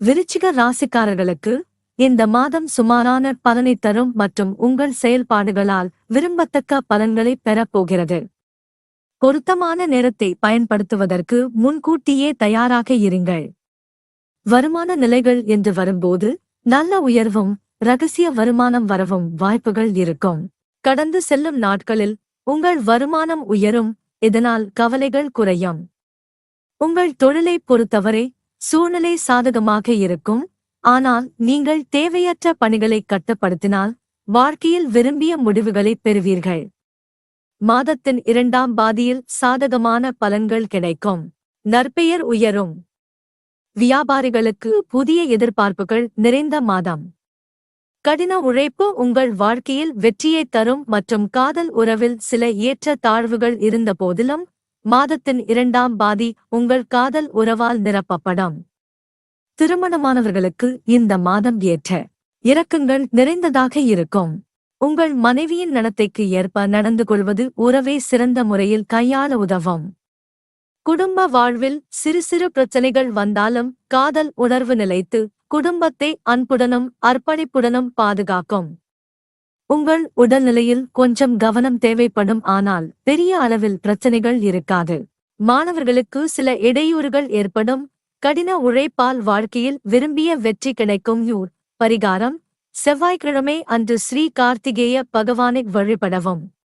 விருச்சிக ராசிக்காரர்களுக்கு இந்த மாதம் சுமாரான பலனை தரும் மற்றும் உங்கள் செயல்பாடுகளால் விரும்பத்தக்க பலன்களை பெறப் போகிறது. பொருத்தமான நேரத்தை பயன்படுத்துவதற்கு முன்கூட்டியே தயாராக இருங்கள். வருமான நிலைகள் என்று வரும்போது நல்ல உயர்வும் ரகசிய வருமானம் வரவும் வாய்ப்புகள் இருக்கும். கடந்து செல்லும் நாட்களில் உங்கள் வருமானம் உயரும் இதனால் கவலைகள் குறையும். உங்கள் தொழிலை பொறுத்தவரை சூழ்நிலை சாதகமாக இருக்கும். ஆனால் நீங்கள் தேவையற்ற பணிகளை கட்டுப்படுத்தினால் வாழ்க்கையில் விரும்பிய முடிவுகளை பெறுவீர்கள். மாதத்தின் இரண்டாம் பாதியில் சாதகமான பலன்கள் கிடைக்கும். நற்பெயர் உயரும். வியாபாரிகளுக்கு புதிய எதிர்பார்ப்புகள் நிறைந்த மாதம். கடின உழைப்பு உங்கள் வாழ்க்கையில் வெற்றியை தரும் மற்றும் காதல் உறவில் சில ஏற்ற தாழ்வுகள் இருந்த போதிலும் மாதத்தின் இரண்டாம் பாதி உங்கள் காதல் உறவால் நிரப்பப்படும். திருமணமானவர்களுக்கு இந்த மாதம் ஏற்ற இறக்கங்கள் நிறைந்ததாக இருக்கும். உங்கள் மனைவியின் நடத்தைக்கு ஏற்ப நடந்து கொள்வது உறவை சிறந்த முறையில் கையாள உதவும். குடும்ப வாழ்வில் சிறு சிறு பிரச்சனைகள் வந்தாலும் காதல் உணர்வு நிலைத்து குடும்பத்தை அன்புடனும் அர்ப்பணிப்புடனும் பாதுகாக்கும். உங்கள் உடல்நிலையில் கொஞ்சம் கவனம் தேவைப்படும் ஆனால் பெரிய அளவில் பிரச்சனைகள் இருக்காது. மாணவர்களுக்கு சில இடையூறுகள் ஏற்படும். கடின உழைப்பால் வாழ்க்கையில் விரும்பிய வெற்றி கிடைக்கும். யூர் பரிகாரம். செவ்வாய்க்கிழமை அன்று ஸ்ரீ கார்த்திகேய பகவானை வழிபடவும்.